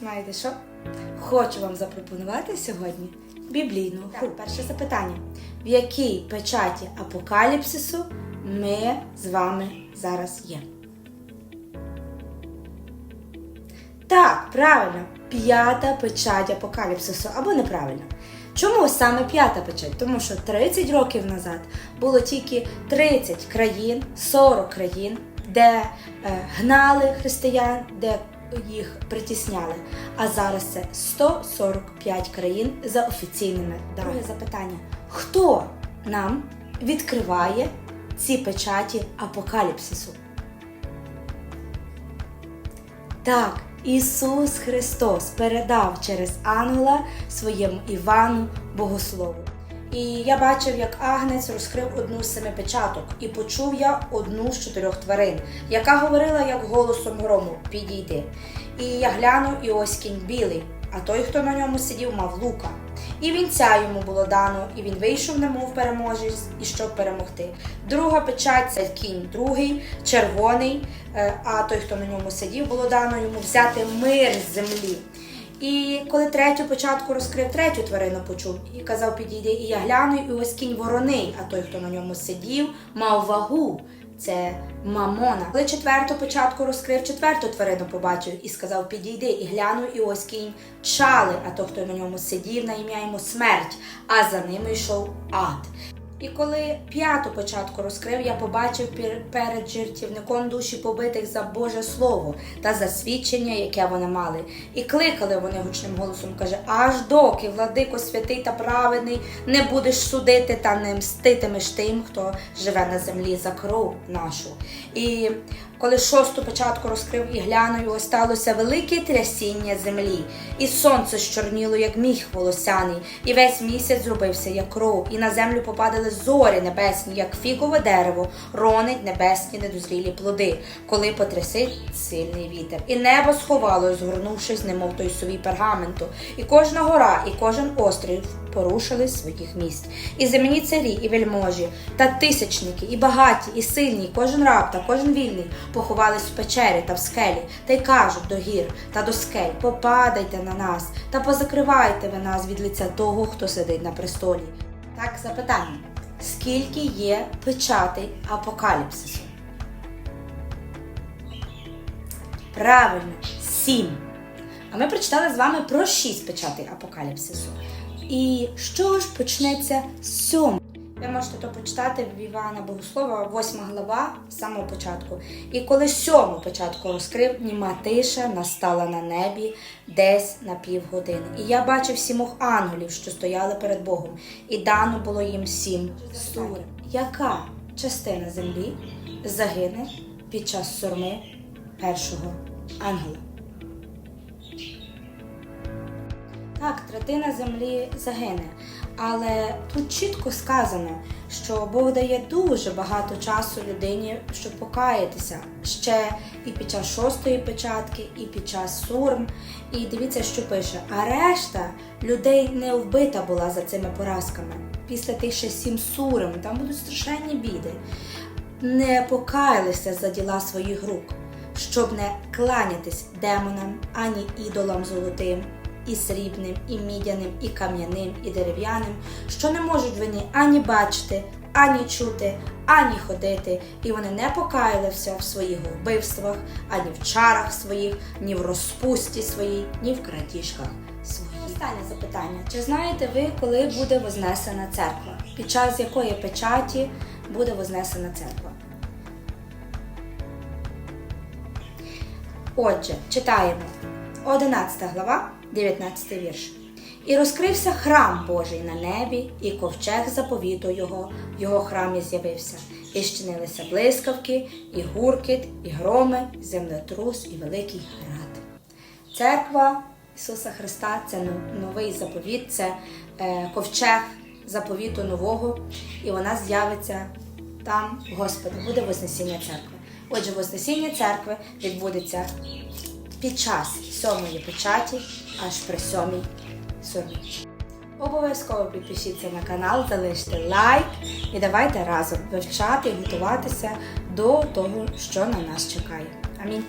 Знаєте що? Хочу вам запропонувати сьогодні біблійну гру. Перше запитання. В якій печаті апокаліпсису ми з вами зараз є? Так, правильно, п'ята печать апокаліпсису або неправильно. Чому саме п'ята печать? Тому що 30 років назад було тільки 30 країн, 40 країн, де е, гнали християн, де їх притісняли. А зараз це 145 країн за офіційними даними. Друге запитання: хто нам відкриває ці печаті апокаліпсису? Так, Ісус Христос передав через ангела своєму Івану Богослову. І я бачив, як агнець розкрив одну з семи печаток, і почув я одну з чотирьох тварин, яка говорила як голосом грому Підійди. І я глянув, і ось кінь білий, а той, хто на ньому сидів, мав лука. І вінця йому було дано, і він вийшов, немов переможець, і щоб перемогти. Друга печать це кінь другий, червоний, е, а той, хто на ньому сидів, було дано йому взяти мир з землі. І коли третю початку розкрив, третю тварину почув і казав, підійди, і я гляну, і ось кінь вороний, а той, хто на ньому сидів, мав вагу. Це мамона. Коли четверту початку розкрив, четверту тварину побачив і сказав: Підійди, і глянув, і ось кінь чали, а той, хто на ньому сидів, на ім'я йому смерть, а за ними йшов ад. І коли п'яту початку розкрив, я побачив пер- перед жертівником душі побитих за Боже Слово та за свідчення, яке вони мали. І кликали вони гучним голосом, каже, аж доки, владико святий та праведний, не будеш судити та не мститимеш тим, хто живе на землі за кров нашу. І коли шосту початку розкрив і глянув, ось сталося велике трясіння землі, і сонце щорніло, як міх волосяний, і весь місяць зробився, як кров, і на землю попадали зорі небесні, як фігове дерево, ронить небесні недозрілі плоди, коли потрясить сильний вітер. І небо сховало, згорнувшись, немов той совій пергаменту, і кожна гора, і кожен острів порушили своїх місць. І земні царі, і вельможі, та тисячники, і багаті, і сильні, кожен раб та кожен вільний поховались в печері та в скелі, та й кажуть до гір та до скель: попадайте на нас та позакривайте ви нас від лиця того, хто сидить на престолі. Так, запитання: скільки є печатей апокаліпсису? Правильно, сім. А ми прочитали з вами про шість печатей апокаліпсису. І що ж почнеться з сьомого? Ви можете то почитати в Івана Богослова, восьма глава, з самого початку. І коли сьому початку розкрив, німа тиша настала на небі десь на півгодини. І я бачив сімох ангелів, що стояли перед Богом, і дано було їм сім сур. Яка частина землі загине під час сурми першого ангела? Так, третина землі загине. Але тут чітко сказано, що Бог дає дуже багато часу людині, щоб покаятися ще і під час шостої печатки, і під час сурм. І дивіться, що пише: а решта людей не вбита була за цими поразками. Після тих ще сім сурм, там будуть страшенні біди. Не покаялися за діла своїх рук, щоб не кланятись демонам ані ідолам золотим і срібним, і мідяним, і кам'яним, і дерев'яним, що не можуть вони ані бачити, ані чути, ані ходити, і вони не покаялися в своїх вбивствах, ані в чарах своїх, ні в розпусті своїй, ні в крадіжках своїх. Останнє запитання: чи знаєте ви, коли буде вознесена церква? Під час якої печаті буде вознесена церква? Отже, читаємо 11 глава, 19 вірш. І розкрився храм Божий на небі, і ковчег заповіту його, в його храмі з'явився, і щинилися блискавки, і гуркіт, і громи, і землетрус, і великий град. Церква Ісуса Христа це ну- новий заповіт, це е, ковчег заповіту нового, і вона з'явиться там, Господи, буде Вознесіння церкви. Отже, Вознесіння церкви відбудеться під час сьомої печаті аж при сьомій сурмі. Обов'язково підпишіться на канал, залиште лайк і давайте разом вивчати і готуватися до того, що на нас чекає. Амінь.